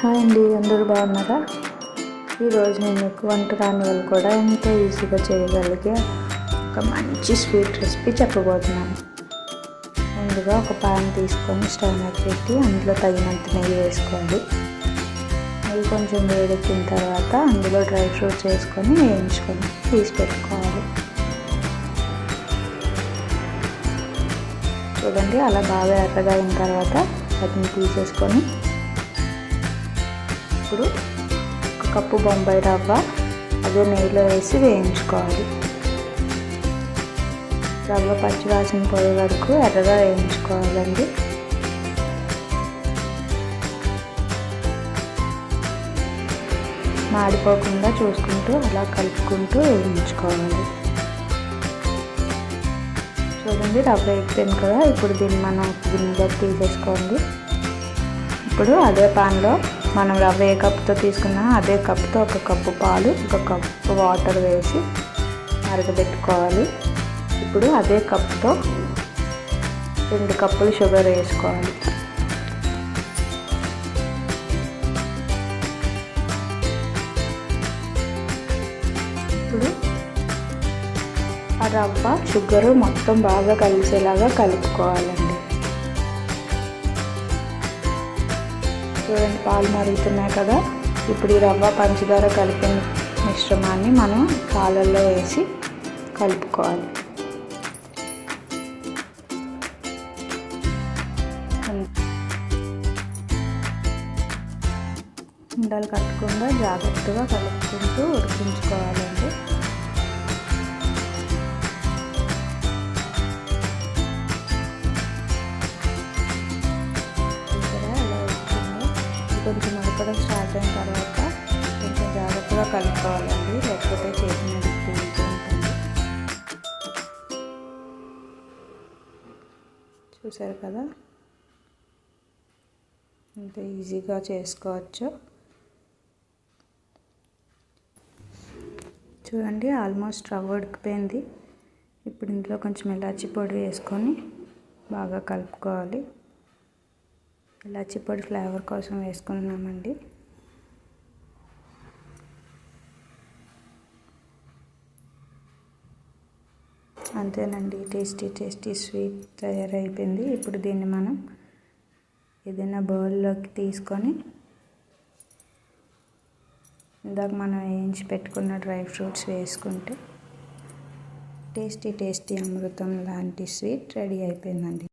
Hi అండి అందరూ బాగున్నారా? ఈరోజు నేను మీకు వంట రాని వాళ్ళు కూడా ఎంతో ఈజీగా చేయగలిగే ఒక మంచి స్వీట్ రెసిపీ చెప్పబోతున్నాను. ముందుగా ఒక పాన్ తీసుకొని స్టవ్ మీద పెట్టి అందులో తగినంత నెయ్యి వేసుకోండి. నెయ్యి కొంచెం వేడెక్కిన తర్వాత అందులో డ్రై ఫ్రూట్స్ వేసుకొని వేయించుకొని తీసి పెట్టుకోవాలి. చూడండి అలా బాగా ఎర్రగా అయిన తర్వాత వాటిని తీసేసుకొని ఇప్పుడు ఒక కప్పు బొంబాయి రవ్వ అదే నెయ్యిలో వేసి వేయించుకోవాలి. రవ్వ పచ్చివాసన పోయే వరకు ఎర్రగా వేయించుకోవాలండి. మాడిపోకుండా చూసుకుంటూ అలా కలుపుకుంటూ వేయించుకోవాలి. చూడండి రవ్వ ఎక్కిపోయింది కదా ఇప్పుడు దీన్ని మనం గిన్నెలోకి తీసేసుకోండి. ఇప్పుడు అదే పాన్లో మనం రవ్వ ఏ కప్పుతో తీసుకున్నా అదే కప్పుతో ఒక కప్పు పాలు ఒక కప్పు వాటర్ వేసి మరగబెట్టుకోవాలి ఇప్పుడు అదే కప్పుతో రెండు కప్పులు షుగర్ వేసుకోవాలి. ఇప్పుడు ఆ రవ్వ షుగర్ మొత్తం బాగా కలిసేలాగా కలుపుకోవాలండి. చూడండి పాలు మరుగుతున్నాయి కదా. ఇప్పుడు ఈ రవ్వ పంచదార కలిపిన మిశ్రమాన్ని మనం పాలల్లో వేసి కలుపుకోవాలి. ఉండలు కట్టకుండా జాగ్రత్తగా కలుపుకుంటూ ఉడికించుకోవాలండి. కొంచెం ఉడకడం స్టార్ట్ అయిన తర్వాత కొంచెం జాగ్రత్తగా కలుపుకోవాలండి. లేకపోతే చేసిన ఉంటుంది. చూసారు కదా? ఇంత ఈజీగా చేసుకోవచ్చు. చూడండి ఆల్మోస్ట్ రవ్వ ఉడికిపోయింది. ఇప్పుడు ఇందులో కొంచెం ఇలాచి పొడి వేసుకొని బాగా కలుపుకోవాలి. ఇలాచి పొడి ఫ్లేవర్ కోసం వేసుకున్నామండి అంతేనండి టేస్టీ టేస్టీ స్వీట్ తయారైపోయింది. ఇప్పుడు దీన్ని మనం ఏదైనా బౌల్లోకి తీసుకొని ఇందాక మనం వేయించి పెట్టుకున్న డ్రై ఫ్రూట్స్ వేసుకుంటే టేస్టీ టేస్టీ అమృతం లాంటి స్వీట్ రెడీ అయిపోయిందండి.